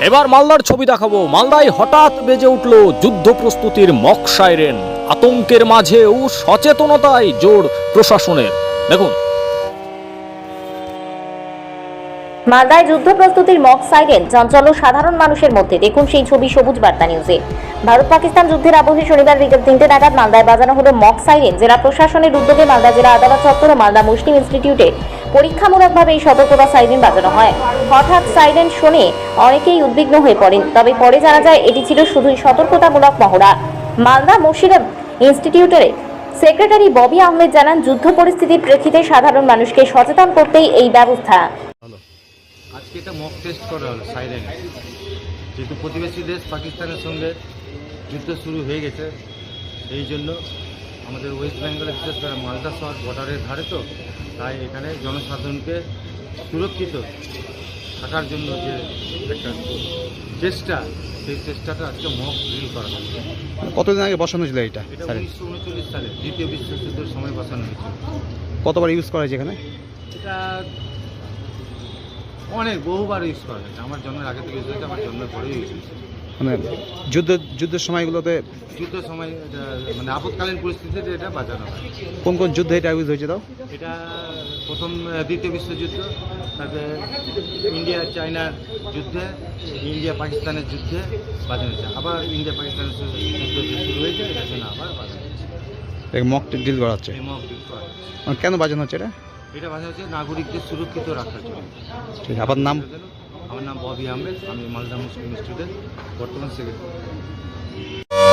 এবার মালদার ছবি দেখাবো। মালদায় হঠাৎ বেজে উঠল যুদ্ধ প্রস্তুতির মক সাইরেন। আতঙ্কের মাঝেও সচেতনতায় জোর প্রশাসনের। দেখুন। মালদায় যুদ্ধ প্রস্তুতির মক সাইরেন চঞ্চল সাধারণ মানুষের মধ্যে। দেখুন সেই ছবি সবুজ বার্তা নিউজে। ভারত পাকিস্তান যুদ্ধের আবহে শনিবার বিকেল তিনটে নাগাদ মালদায় বাজানো হলো মক সাইরেন। জেলা প্রশাসনের উদ্যোগে মালদা জেলা আদালত চত্বর ও মালদা মুসলিম ইনস্টিটিউটে পরীক্ষামূলকভাবে এই সতর্কতা সাইরেন বাজানো হয়। হঠাৎ সাইরেন শুনে অনেকেই উদ্বিগ্ন হয়ে পড়েন। তবে পরে জানা যায় এটি ছিল শুধুই সতর্কতামূলক মহড়া। মালদা মুর্শিদাব ইনস্টিটিউটের সেক্রেটারি ববি আহমেদ জানান, যুদ্ধ পরিস্থিতির প্রেক্ষিতে সাধারণ মানুষকে সচেতন করতেই এই ব্যবস্থা। আজকে এটা মক টেস্ট করা হলো সাইরেন। যেহেতু প্রতিবেশী দেশ পাকিস্তানের সঙ্গে যুদ্ধ শুরু হয়ে গেছে, এই জন্য আমাদের ওয়েস্ট বেঙ্গলে বিশেষ করে মালদা শহর বর্ডারের ধারে তো তাই এখানে জনসাধারণকে সুরক্ষিত থাকার জন্য যে একটা চেষ্টা সেই চেষ্টাটা আজকে মক ড্রিল করা হচ্ছে কতদিন আগে বসানো ছিল এটা এটা উনিশশো উনচল্লিশ সালে দ্বিতীয় বিশ্বযুদ্ধের সময় বসানো হয়েছিল। কতবার ইউজ করা হয়েছে এখানে? এটা অনেক বহুবার ইউজ করা হয়েছে। আমার জন্মের আগে থেকে ইউজ হয়েছে আমার জন্মের পরেও ইউজ হয়েছে। মানে যুদ্ধ যুদ্ধের সময়গুলোতে যুদ্ধ সময় মানে আপৎকালীন পরিস্থিতিতে এটা বাঁচানো হয়। কোন কোন যুদ্ধে এটা ইউজ হয়েছে তাও? এটা প্রথম দ্বিতীয় বিশ্বযুদ্ধ তারপরে ইন্ডিয়া চায়নার যুদ্ধে ইন্ডিয়া পাকিস্তানের যুদ্ধে বাজানো হয়েছে। আবার ইন্ডিয়া পাকিস্তানের যুদ্ধ যে শুরু হয়েছে এটার জন্য আবার বাজানো হচ্ছে মক করা হচ্ছে এই mock করা হচ্ছে। কেন বাজানো হচ্ছে এটা? এটা বাজানো হচ্ছে নাগরিকদের সুরক্ষিত রাখার জন্য। ঠিক আপনার নাম? আমার নাম ববি আহমেদ আমি মালদা মুসলিম স্টুডেন্ট বর্তমান সেক্রেটারি।